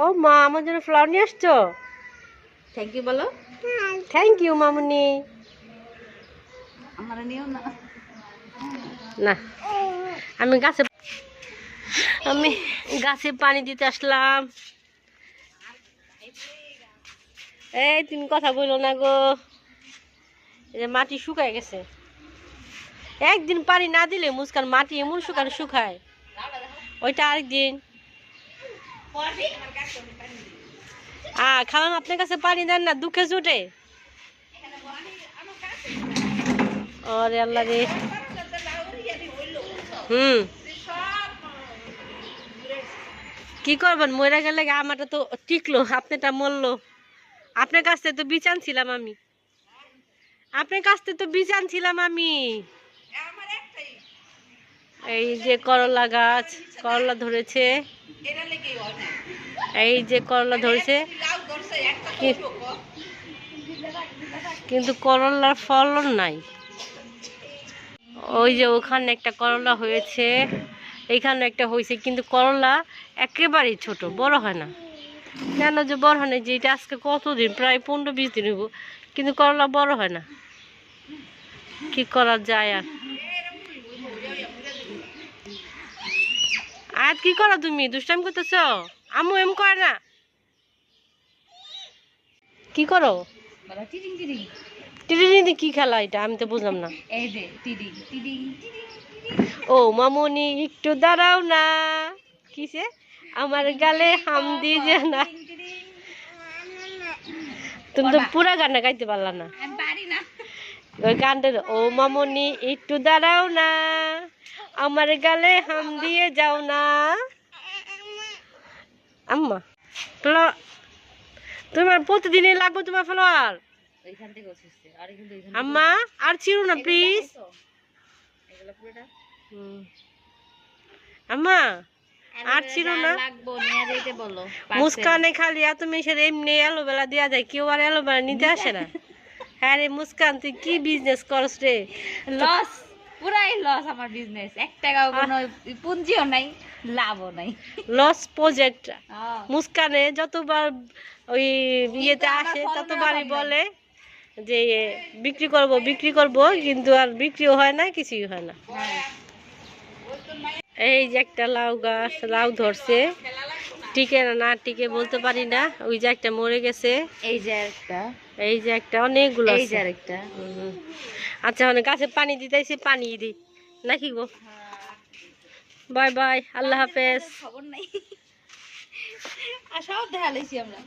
ও মা আমার জন্য ফ্লাওয়ার নিয়ে আসছো? থ্যাংক ইউ বলো। থ্যাংক ইউ মামুনি। আমার নিও না। না আমি গাছে আমি গাছে পানি দিতে আসলাম। এই তুমি কথা বলো না গো। যে মাটি শুকায় গেছে। একদিন পানি না দিলে মুস্কান মাটি এমন শুকান শুকায়। ওইটা আরেকদিন। আ, খালাম, আপনার কাছে পানি দেন না, দুঃখে ওরে আল্লাহ রে। হুম। কি করবেন, মরে গেলে আমারটা তো টিকলো, আপনারটা মরলো। আপনার কাছ থেকে তো বিচান ছিলাম আমি। আপনার কাছ থেকে তো বিচান ছিলাম আমি। এই যে করলা গাছ, করলা ধরেছে। এই যে করলা ধরছে। কিন্তু করলার ফলন নাই। ওই যে ওখানে একটা করলা হয়েছে এইখানে একটা হয়েছে কিন্তু করলা একেবারেই ছোট বড় হয় না। কেন যে বড় হয় না যে এটা আজকে কতদিন প্রায় পনেরো বিশ দিন হইব কিন্তু করলা বড় হয় না। কি করা যায় আর? আর কি করো তুমি? দুষ্টাম করতেছ? আমু এম করে না। কি করো? টিডিং টিডিং। কি খেলা এটা? আমি তো বুঝলাম না। ও মামুনি একটু দাঁড়াও না। কিসে? আমার গালে হাম দিয়ে না। তুমি তো পুরা গানটা গাইতে পারলা না। আমি পারি না। ওই গানটা ও মামনি একটু দাঁড়াও না। আমার গালে হাম দিয়ে যাও না। আম্মা তোমার প্রতিদিনই লাগবে তোমার আর আম্মা আর ছিড়ো না প্লিজ আম্মা আর ছিল না? লাগবো নিয়ে যেতে বলো। মুস্কানে খালি এত মেশের এমনি এলোবেলা দেওয়া যায় কেউ আর এলোবেলা নিতে আসে না। হ্যাঁ রে মুস্কান তুই কি বিজনেস করস রে? লস পুরাই লস আমার বিজনেস এক টাকাও কোনো পুঁজিও নাই লাভও নাই। লস প্রজেক্ট মুস্কানে যতবার ওই ইয়েতে আসে ততবারই বলে যে বিক্রি করব বিক্রি করব কিন্তু আর বিক্রিও হয় না কিছুই হয় না। এই যে একটা লাউ গাছ লাউ ধরছে। টিকে না না টিকে বলতে পারি না। ওই যে একটা মরে গেছে। এই যে একটা। এই যে একটা অনেকগুলো এই। যে আরেকটা। আচ্ছা মানে গাছে পানি দিতেছি, পানি দিই নাকি গো? বাই বাই, আল্লাহ হাফেজ। খবর নাই। আর সব দেখা লাইছি আমরা।